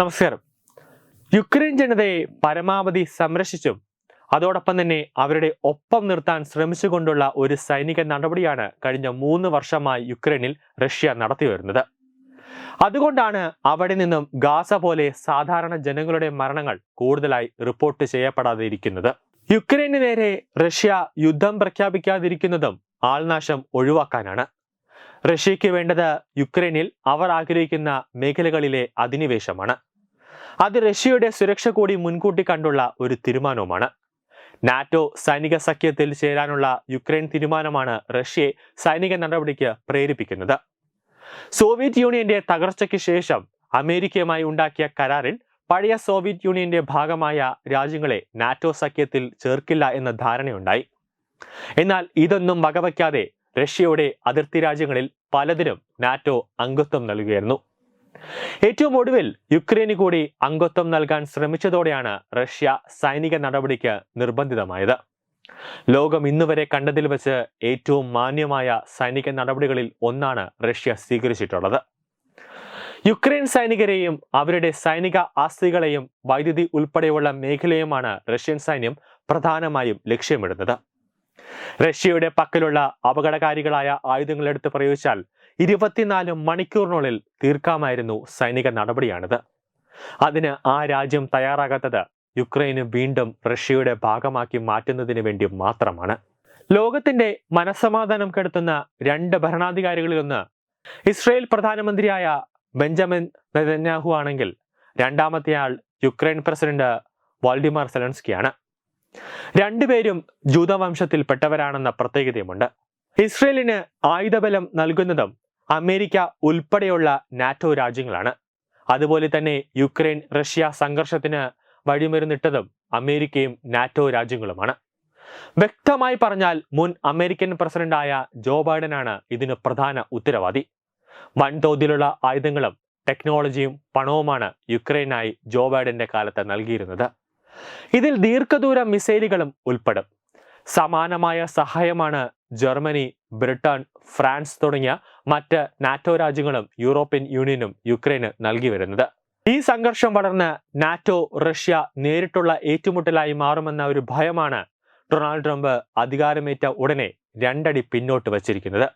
നമസ്കാരം. യുക്രൈൻ ജനതയെ പരമാവധി സംരക്ഷിച്ചും അതോടൊപ്പം തന്നെ അവരുടെ ഒപ്പം നിർത്താൻ ശ്രമിച്ചുകൊണ്ടുള്ള ഒരു സൈനിക നടപടിയാണ് കഴിഞ്ഞ മൂന്ന് വർഷമായി യുക്രൈനിൽ റഷ്യ നടത്തി വരുന്നത്. അതുകൊണ്ടാണ് അവിടെ നിന്നും ഗാസ പോലെ സാധാരണ ജനങ്ങളുടെ മരണങ്ങൾ കൂടുതലായി റിപ്പോർട്ട് ചെയ്യപ്പെടാതെ ഇരിക്കുന്നത് യുക്രൈന് നേരെ റഷ്യ യുദ്ധം പ്രഖ്യാപിക്കാതിരിക്കുന്നതും ആൾനാശം ഒഴിവാക്കാനാണ്. റഷ്യയ്ക്ക് വേണ്ടത് യുക്രൈനിൽ അവർ ആഗ്രഹിക്കുന്ന മേഖലകളിലെ അധിനിവേശമാണ്. അത് റഷ്യയുടെ സുരക്ഷ കൂടി മുൻകൂട്ടി കണ്ടുള്ള ഒരു തീരുമാനവുമാണ്. നാറ്റോ സൈനിക സഖ്യത്തിൽ ചേരാനുള്ള യുക്രൈൻ തീരുമാനമാണ് റഷ്യയെ സൈനിക നടപടിക്ക് പ്രേരിപ്പിക്കുന്നത്. സോവിയറ്റ് യൂണിയന്റെ തകർച്ചയ്ക്ക് ശേഷം അമേരിക്കയുമായി ഉണ്ടാക്കിയ കരാറിൽ പഴയ സോവിയറ്റ് യൂണിയന്റെ ഭാഗമായ രാജ്യങ്ങളെ നാറ്റോ സഖ്യത്തിൽ ചേർക്കില്ല എന്ന ധാരണയുണ്ടായി. എന്നാൽ ഇതൊന്നും വകവയ്ക്കാതെ റഷ്യയുടെ അതിർത്തി രാജ്യങ്ങളിൽ പലതിനും നാറ്റോ അംഗത്വം നൽകുകയായിരുന്നു. ഏറ്റവും ഒടുവിൽ യുക്രൈന് കൂടി അംഗത്വം നൽകാൻ ശ്രമിച്ചതോടെയാണ് റഷ്യ സൈനിക നടപടിക്ക് നിർബന്ധിതമായത്. ലോകം ഇന്നുവരെ കണ്ടതിൽ വെച്ച് ഏറ്റവും മാന്യമായ സൈനിക നടപടികളിൽ ഒന്നാണ് റഷ്യ സ്വീകരിച്ചിട്ടുള്ളത്. യുക്രൈൻ സൈനികരെയും അവരുടെ സൈനിക ആസ്തികളെയും വൈദ്യുതി ഉൾപ്പെടെയുള്ള മേഖലയുമാണ് റഷ്യൻ സൈന്യം പ്രധാനമായും ലക്ഷ്യമിടുന്നത്. റഷ്യയുടെ പക്കലുള്ള അപകടകാരികളായ ആയുധങ്ങളെടുത്ത് പ്രയോഗിച്ചാൽ ഇരുപത്തിനാല് മണിക്കൂറിനുള്ളിൽ തീർക്കാമായിരുന്നു സൈനിക നടപടിയാണിത്. അതിന് ആ രാജ്യം തയ്യാറാകാത്തത് യുക്രൈന് വീണ്ടും റഷ്യയുടെ ഭാഗമാക്കി മാറ്റുന്നതിന് വേണ്ടി മാത്രമാണ്. ലോകത്തിന്റെ മനസമാധാനം കെടുത്തുന്ന രണ്ട് ഭരണാധികാരികളിലൊന്ന് ഇസ്രയേൽ പ്രധാനമന്ത്രിയായ ബെഞ്ചമിൻ നെതന്യാഹു ആണെങ്കിൽ രണ്ടാമത്തെ ആൾ യുക്രൈൻ പ്രസിഡന്റ് വാൾഡിമാർ സെലൻസ്കിയാണ്. രണ്ടുപേരും ജൂതവംശത്തിൽപ്പെട്ടവരാണെന്ന പ്രത്യേകതയുമുണ്ട്. ഇസ്രയേലിന് ആയുധബലം നൽകുന്നതും അമേരിക്ക ഉൾപ്പെടെയുള്ള നാറ്റോ രാജ്യങ്ങളാണ്. അതുപോലെ തന്നെ യുക്രൈൻ റഷ്യ സംഘർഷത്തിന് വഴിമരുന്നിട്ടതും അമേരിക്കയും നാറ്റോ രാജ്യങ്ങളുമാണ്. വ്യക്തമായി പറഞ്ഞാൽ മുൻ അമേരിക്കൻ പ്രസിഡന്റായ ജോ ബൈഡനാണ് ഇതിന് പ്രധാന ഉത്തരവാദി. വൻതോതിലുള്ള ആയുധങ്ങളും ടെക്നോളജിയും പണവുമാണ് യുക്രൈനായി ജോ ബൈഡന്റെ കാലത്ത് നൽകിയിരുന്നത്. ഇതിൽ ദീർഘദൂര മിസൈലുകളും ഉൾപ്പെടും. സമാനമായ സഹായമാണ് ജർമ്മനി ബ്രിട്ടൻ ഫ്രാൻസ് തുടങ്ങിയ മറ്റ് നാറ്റോ രാജ്യങ്ങളും യൂറോപ്യൻ യൂണിയനും യുക്രൈന് നൽകി വരുന്നത്. ഈ സംഘർഷം വളർന്ന് നാറ്റോ റഷ്യ നേരിട്ടുള്ള ഏറ്റുമുട്ടലായി മാറുമെന്ന ഒരു ഭയമാണ് ഡൊണാൾഡ് ട്രംപ് അധികാരമേറ്റ ഉടനെ രണ്ടടി പിന്നോട്ട് വച്ചിരിക്കുന്നത്.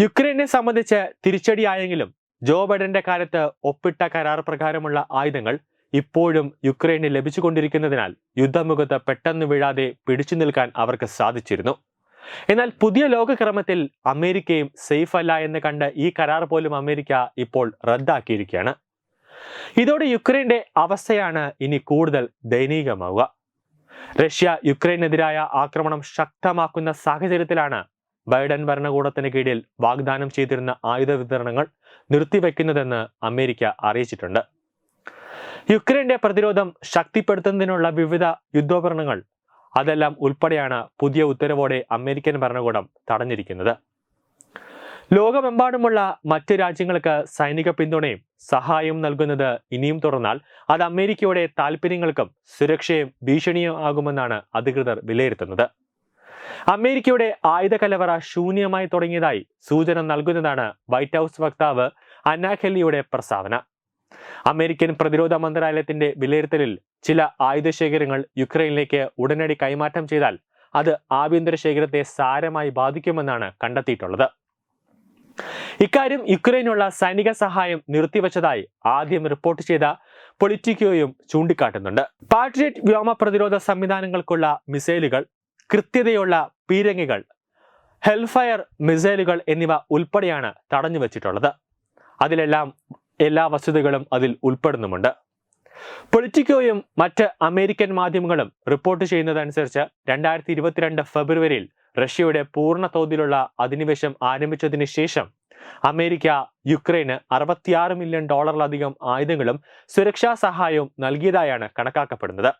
യുക്രൈനെ സംബന്ധിച്ച് തിരിച്ചടിയായെങ്കിലും ജോ ബൈഡന്റെ കാലത്ത് ഒപ്പിട്ട കരാർ പ്രകാരമുള്ള ആയുധങ്ങൾ ഇപ്പോഴും യുക്രൈന് ലഭിച്ചുകൊണ്ടിരിക്കുന്നതിനാൽ യുദ്ധമുഖത്ത് പെട്ടെന്ന് വീഴാതെ പിടിച്ചു നിൽക്കാൻ അവർക്ക് സാധിച്ചിരുന്നു. എന്നാൽ പുതിയ ലോകക്രമത്തിൽ അമേരിക്കയും സേഫ് അല്ല എന്ന് കണ്ട് ഈ കരാർ പോലും അമേരിക്ക ഇപ്പോൾ റദ്ദാക്കിയിരിക്കുകയാണ്. ഇതോടെ യുക്രൈന്റെ അവസ്ഥയാണ് ഇനി കൂടുതൽ ദയനീയമാവുക. റഷ്യ യുക്രൈനെതിരായ ആക്രമണം ശക്തമാക്കുന്ന സാഹചര്യത്തിലാണ് ബൈഡൻ ഭരണകൂടത്തിന് കീഴിൽ വാഗ്ദാനം ചെയ്തിരുന്ന ആയുധ വിതരണങ്ങൾ നിർത്തിവെക്കുന്നതെന്ന് അമേരിക്ക അറിയിച്ചിട്ടുണ്ട്. യുക്രൈന്റെ പ്രതിരോധം ശക്തിപ്പെടുത്തുന്നതിനുള്ള വിവിധ യുദ്ധോപകരണങ്ങൾ അതെല്ലാം ഉൾപ്പെടെയാണ് പുതിയ ഉത്തരവോടെ അമേരിക്കൻ ഭരണകൂടം തടഞ്ഞിരിക്കുന്നത്. ലോകമെമ്പാടുമുള്ള മറ്റ് രാജ്യങ്ങൾക്ക് സൈനിക പിന്തുണയും സഹായവും നൽകുന്നത് ഇനിയും തുടർന്നാൽ അത് അമേരിക്കയുടെ താൽപ്പര്യങ്ങൾക്കും സുരക്ഷയും ഭീഷണിയും ആകുമെന്നാണ് അധികൃതർ വിലയിരുത്തുന്നത്. അമേരിക്കയുടെ ആയുധ കലവറ ശൂന്യമായി തുടങ്ങിയതായി സൂചന നൽകുന്നതാണ് വൈറ്റ് ഹൗസ് വക്താവ് അന്നാഖെല്ലിയുടെ പ്രസ്താവന. അമേരിക്കൻ പ്രതിരോധ മന്ത്രാലയത്തിന്റെ വിലയിരുത്തലിൽ ചില ആയുധശേഖരങ്ങൾ യുക്രൈനിലേക്ക് ഉടനടി കൈമാറ്റം ചെയ്താൽ അത് ആഭ്യന്തര ശേഖരത്തെ സാരമായി ബാധിക്കുമെന്നാണ് കണ്ടെത്തിയിട്ടുള്ളത്. ഇക്കാര്യം യുക്രൈനുള്ള സൈനിക സഹായം നിർത്തിവച്ചതായി ആദ്യം റിപ്പോർട്ട് ചെയ്ത പൊളിറ്റിക്കോയും ചൂണ്ടിക്കാട്ടുന്നുണ്ട്. പാട്രിയറ്റ് വ്യോമ പ്രതിരോധ സംവിധാനങ്ങൾക്കുള്ള മിസൈലുകൾ കൃത്യതയുള്ള പീരങ്ങികൾ ഹെൽഫയർ മിസൈലുകൾ എന്നിവ ഉൾപ്പെടെയാണ് തടഞ്ഞു വച്ചിട്ടുള്ളത് അതിലെല്ലാം എല്ലാ വസ്തുതകളും അതിൽ ഉൾപ്പെടുന്നുമുണ്ട്. പൊളിറ്റിക്കോയും മറ്റ് അമേരിക്കൻ മാധ്യമങ്ങളും റിപ്പോർട്ട് ചെയ്യുന്നതനുസരിച്ച് രണ്ടായിരത്തി ഇരുപത്തിരണ്ട് ഫെബ്രുവരിയിൽ റഷ്യയുടെ പൂർണ തോതിലുള്ള അധിനിവേശം ആരംഭിച്ചതിന് ശേഷം അമേരിക്ക യുക്രൈന് അറുപത്തിയാറ് മില്യൺ ഡോളറിലധികം ആയുധങ്ങളും സുരക്ഷാ സഹായവും നൽകിയതായാണ് കണക്കാക്കപ്പെടുന്നത്.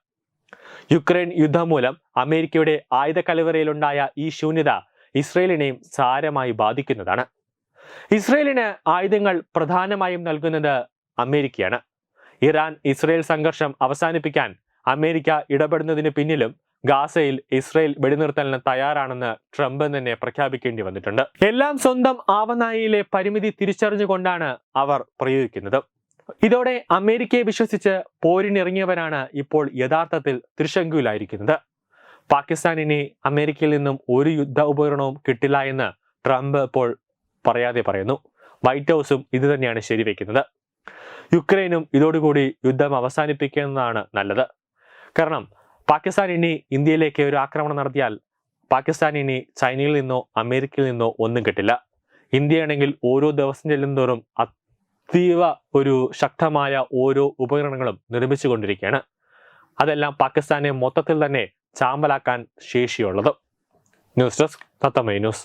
യുക്രൈൻ യുദ്ധം മൂലം അമേരിക്കയുടെ ആയുധ കലവറയിലുണ്ടായ ഈ ശൂന്യത ഇസ്രയേലിനെയും സാരമായി ബാധിക്കുന്നതാണ്. ഇസ്രയേലിന് ആയുധങ്ങൾ പ്രധാനമായും നൽകുന്നത് അമേരിക്കയാണ്. ഇറാൻ ഇസ്രയേൽ സംഘർഷം അവസാനിപ്പിക്കാൻ അമേരിക്ക ഇടപെടുന്നതിന് പിന്നിലും ഗാസയിൽ ഇസ്രയേൽ വെടിനിർത്തലിന് തയ്യാറാണെന്ന് ട്രംപ് തന്നെ പ്രഖ്യാപിക്കേണ്ടി വന്നിട്ടുണ്ട്. എല്ലാം സ്വന്തം ആവനായിയിലെ പരിമിതി തിരിച്ചറിഞ്ഞുകൊണ്ടാണ് അവർ പ്രയോഗിക്കുന്നത്. ഇതോടെ അമേരിക്കയെ വിശ്വസിച്ച് പോരിനിറങ്ങിയവരാണ് ഇപ്പോൾ യഥാർത്ഥത്തിൽ തൃശങ്കുവിലായിരിക്കുന്നത് പാകിസ്ഥാനിനെ അമേരിക്കയിൽ നിന്നും ഒരു യുദ്ധ ഉപകരണവും കിട്ടില്ല എന്ന് ട്രംപ് ഇപ്പോൾ പറയാതെ പറയുന്നു. വൈറ്റ് ഹൗസും ഇത് തന്നെയാണ് ശരിവെക്കുന്നത്. യുക്രൈനും ഇതോടുകൂടി യുദ്ധം അവസാനിപ്പിക്കുന്നതാണ് നല്ലത്. കാരണം പാകിസ്ഥാൻ ഇനി ഇന്ത്യയിലേക്ക് ഒരു ആക്രമണം നടത്തിയാൽ പാകിസ്ഥാൻ ഇനി ചൈനയിൽ നിന്നോ അമേരിക്കയിൽ നിന്നോ ഒന്നും കിട്ടില്ല. ഇന്ത്യയാണെങ്കിൽ ഓരോ ദിവസം ചെല്ലുന്തോറും അതീവ ഒരു ശക്തമായ ഓരോ ഉപകരണങ്ങളും നിർമ്മിച്ചുകൊണ്ടിരിക്കുകയാണ് അതെല്ലാം പാകിസ്ഥാനെ മൊത്തത്തിൽ തന്നെ ചാമ്പലാക്കാൻ ശേഷിയുള്ളത്. News desk Thathamma news.